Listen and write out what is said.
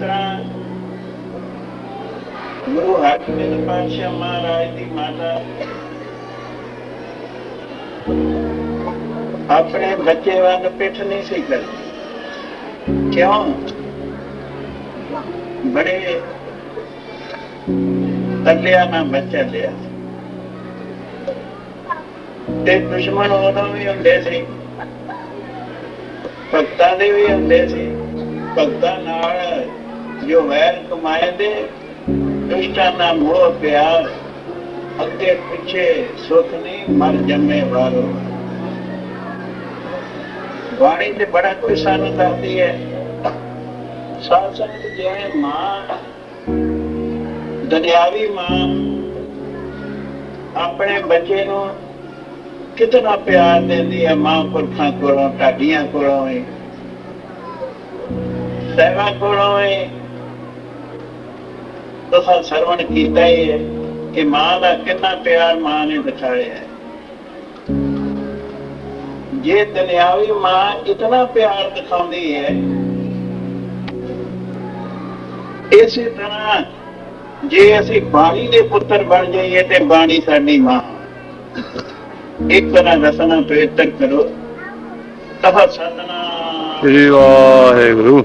ਤਰ੍ਹਾਂ ਗੁਰੂ ਹਰਗੋਬਿੰਦ ਪਾਤਸ਼ਾਹ ਮਹਾਰਾਜ ਦੀ ਮਾਤਾ ਆਪਣੇ ਬੱਚੇ ਵਾਂਗ ਪਿੱਠ ਨਹੀਂ ਸੀ ਕਰਦੀ। ਕਿਉਂ? ਬੜੇ ਤੱਲਿਆ ਨਾ ਬੱਚਾ ਲਿਆ। ਤੇ ਦੁਸ਼ਮਣ ਉਦੋਂ ਵੀ ਹੁੰਦੇ ਸੀ। ਭਗਤਾਂ ਦੇ ਵੀ ਹੁੰਦੇ ਸੀ। ਭਗਤਾਂ ਨਾਲ ਜੋ ਵੈਰ ਕਮਾਏ ਦੇ ਦੁਸ਼ਟਾਂ ਨਾਲ ਮੋਹ ਪਿਆਰ, ਅੱਗੇ ਪਿੱਛੇ ਸੁਖ ਨਹੀਂ, ਮਰ ਜੰਮੇ ਵਾਰੋ। ਬਾਣੀ ਤੇ ਬੜਾ ਕੋਈ ਸਾਨੂੰ ਦੱਸਦੀ ਹੈ। ਸਾਧ ਸੰਗਤ ਜਿਵੇਂ ਮਾਂ ਦੁਨਿਆਵੀ ਮਾਂ, ਆਪਣੇ ਬੱਚੇ ਨੂੰ ਕਿਤਨਾ ਪਿਆਰ ਦਿੰਦੀ ਹੈ, ਮਾਂ ਪੁਰਖਾਂ ਕੋਲੋਂ, ਢਾਡੀਆਂ ਕੋਲੋਂ ਵੀ ਸੇਵਾ ਕੋਲੋਂ ਵੀ। ਤੁਸੀਂ ਸਰਵਣ ਕੀਤਾ ਹੀ ਹੈ ਕਿ ਮਾਂ ਦਾ ਕਿੰਨਾ ਪਿਆਰ ਮਾਂ ਨੇ ਦਿਖਾਇਆ ਹੈ। ਜੇ ਦੁਨਿਆਵੀ ਮਾਂ ਇਤਨਾ ਪਿਆਰ ਦਿਖਾਉਂਦੀ ਹੈ, ਇਸੇ ਤਰ੍ਹਾਂ ਜੇ ਅਸੀਂ ਬਾਣੀ ਦੇ ਪੁੱਤਰ ਬਣ ਜਾਈਏ ਤੇ ਬਾਣੀ ਸਾਡੀ ਮਾਂ। ਇੱਕ ਤਰ੍ਹਾਂ ਰਸਨਾ ਪਵਿੱਤਰ ਕਰੋ। ਤਹ ਸਤਨਾ ਸ੍ਰੀ ਵਾਹਿਗੁਰੂ।